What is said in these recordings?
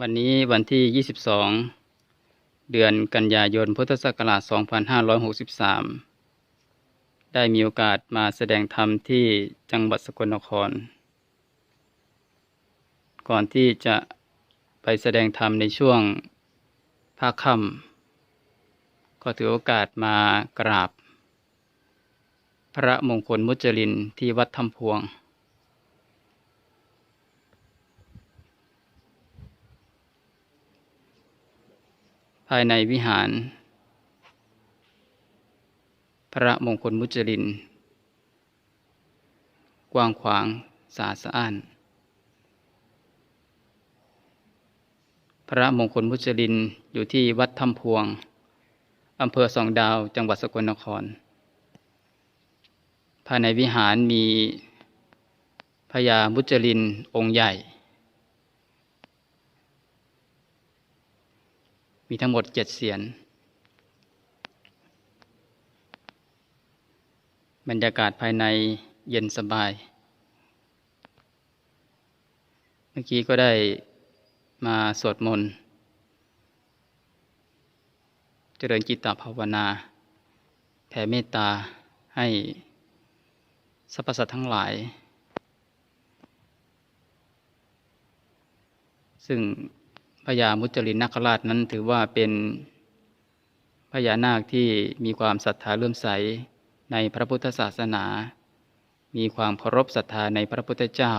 วันนี้วันที่ 22 เดือนกันยายน พุทธศักราช 2563 ได้มีโอกาสมาแสดงธรรมที่จังหวัดสกลนคร ก่อนที่จะไปแสดงธรรมในช่วงภาคค่ำก็ถือโอกาสมากราบ พระมงคลมุจลินที่วัดถ้ำพวงายในวิหาร พระมงคลมุจลิน กว้างขวางสาสะอ้าน พระมงคลมุจลินอยู่ที่วัดถ้ำพวง อำเภอสองดาวจังหวัดสกลนคร ภายในวิหารมีพญามุจลินองค์ใหญ่ มีทั้งหมดเจ็ดเสียน บรรยากาศภายในเย็นสบาย เมื่อกี้ก็ได้มาสวดมนต์ เจริญจิตตภาวนา แผ่เมตตาให้สรรพสัตว์ทั้งหลาย ซึ่ง พญามุจลินนาคราชนั้นถือว่าเป็นพญานาคที่มีความศรัทธาเลื่อมใสในพระพุทธศาสนา มีความเคารพศรัทธาในพระพุทธเจ้า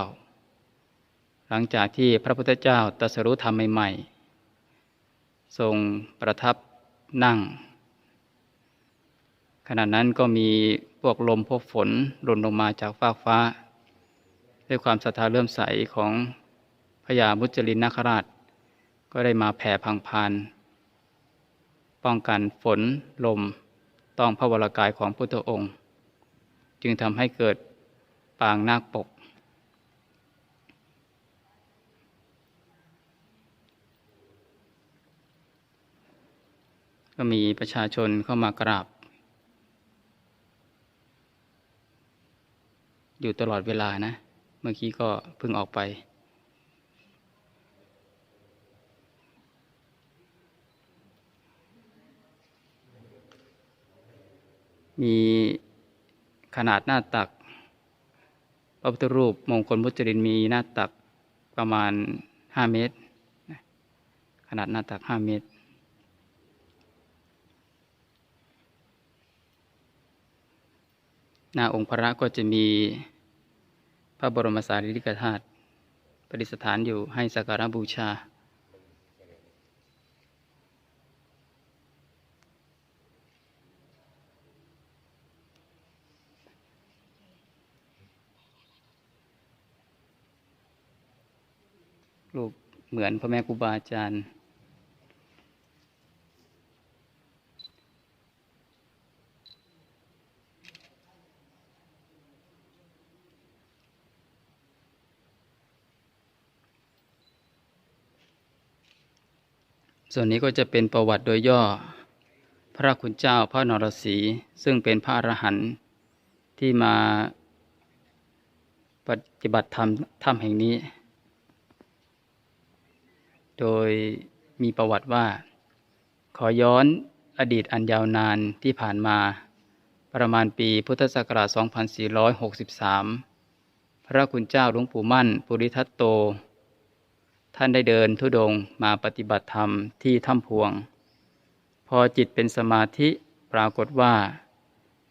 หลังจากที่พระพุทธเจ้าตรัสรู้ธรรมใหม่ๆทรงประทับนั่ง ขณะนั้นก็มีพวกลมพวกฝนหล่นลงมาจากฟากฟ้า ด้วยความศรัทธาเลื่อมใสของพญามุจลินนาคราช ก็ได้มาแผ่พังพาน ป้องกันฝนลม ต้องพระวรากายของพุทธองค์ จึงทำให้เกิดปางนาคปก ก็มีประชาชนเข้ามากราบ อยู่ตลอดเวลานะ เมื่อกี้ก็เพิ่งออกไป มีขนาดหน้าตัก พระพุทธรูปมงคลมุจรินมีหน้าตักประมาณห้าเมตร ขนาดหน้าตักห้าเมตร หน้าองค์พระก็จะมีพระบรมสารีริกธาตุประดิษฐานอยู่ให้สักการะบูชา รูปเหมือนพ่อแม่ครูบาอาจารย์ ส่วนนี้ก็จะเป็นประวัติโดยย่อ พระคุณเจ้าพระนรสีซึ่งเป็นพระอรหันต์ที่มาปฏิบัติธรรมถ้ำแห่งนี้ โดยมีประวัติว่า ขอย้อนอดีตอันยาวนานที่ผ่านมา ประมาณปีพุทธศักราช 2463 พระคุณเจ้าหลวงปู่มั่น ปุริทัตโต ท่านได้เดินทุดงค์มาปฏิบัติธรรมที่ถ้ำพวง พอจิตเป็นสมาธิปรากฏว่า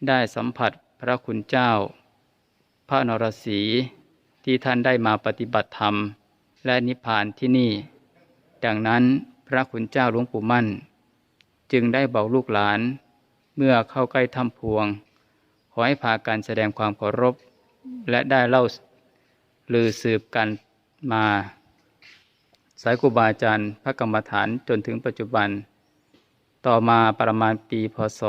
ได้สัมผัสพระคุณเจ้า พระนรสีที่ท่านได้มาปฏิบัติธรรม และนิพพานที่นี่ ดังนั้นพระคุณเจ้าหลวงปู่มั่น จึงได้บอกลูกหลาน เมื่อเข้าใกล้ถ้ำพวง ขอให้พากันแสดงความเคารพ และได้เล่าลือสืบกันมา สายครูบาอาจารย์พระกรรมฐานจนถึงปัจจุบัน ต่อมาประมาณปีพศ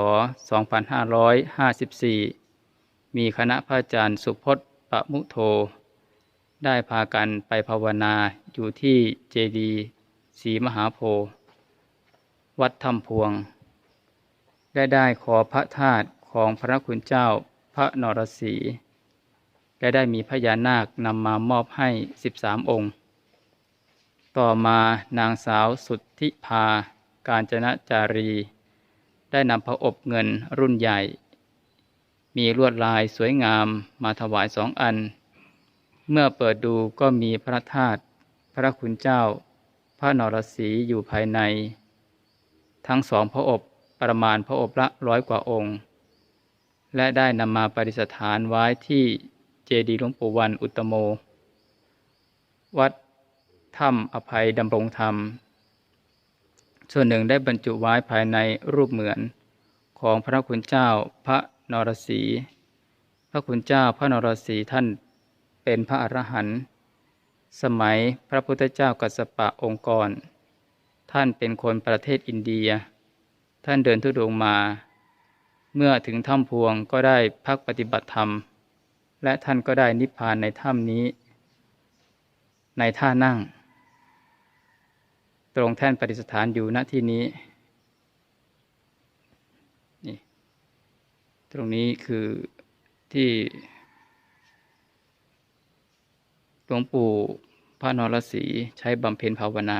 2554 มีคณะพระอาจารย์สุพจน์ปะมุโทได้พากันไปภาวนาอยู่ที่เจดีย์ ศรีมหาโพธิ์วัดถ้ำพวงได้ได้ขอพระธาตุของพระคุณเจ้าพระนรสีและได้มีพญานาคนำมามอบให้13องค์ ต่อมานางสาวสุทธิภา การจนะจารี ได้นำพระอบเงินรุ่นใหญ่ มีลวดลายสวยงามมาถวายสองอัน เมื่อเปิดดูก็มีพระธาตุพระคุณเจ้า ระนรสีอยู่ภายใน ทั้งสองพระอบประมาณพระอบละร้อยกว่าองค์ และได้นำมาประดิษฐานไว้ที่เจดีย์หลวงปู่วันอุตตโม วัดถ้ำอภัยดำรงธรรม ส่วนหนึ่งได้บรรจุไว้ภายในรูปเหมือนของพระคุณเจ้าพระนรสี พระคุณเจ้าพระนรสีท่านเป็นพระอรหันต์ สมัยพระพุทธเจ้ากัสปะองค์กร ท่านเป็นคนประเทศอินเดีย ท่านเดินทุดงมา เมื่อถึงถ้ำพวงก็ได้พักปฏิบัติธรรม และท่านก็ได้นิพพานในถ้ำนี้ ในท่านั่ง ตรงแท่นปฏิสถานอยู่ณที่นี้นี่ตรงนี้คือที่ หลวงปู่พระนรสีใช้บำเพ็ญภาวนา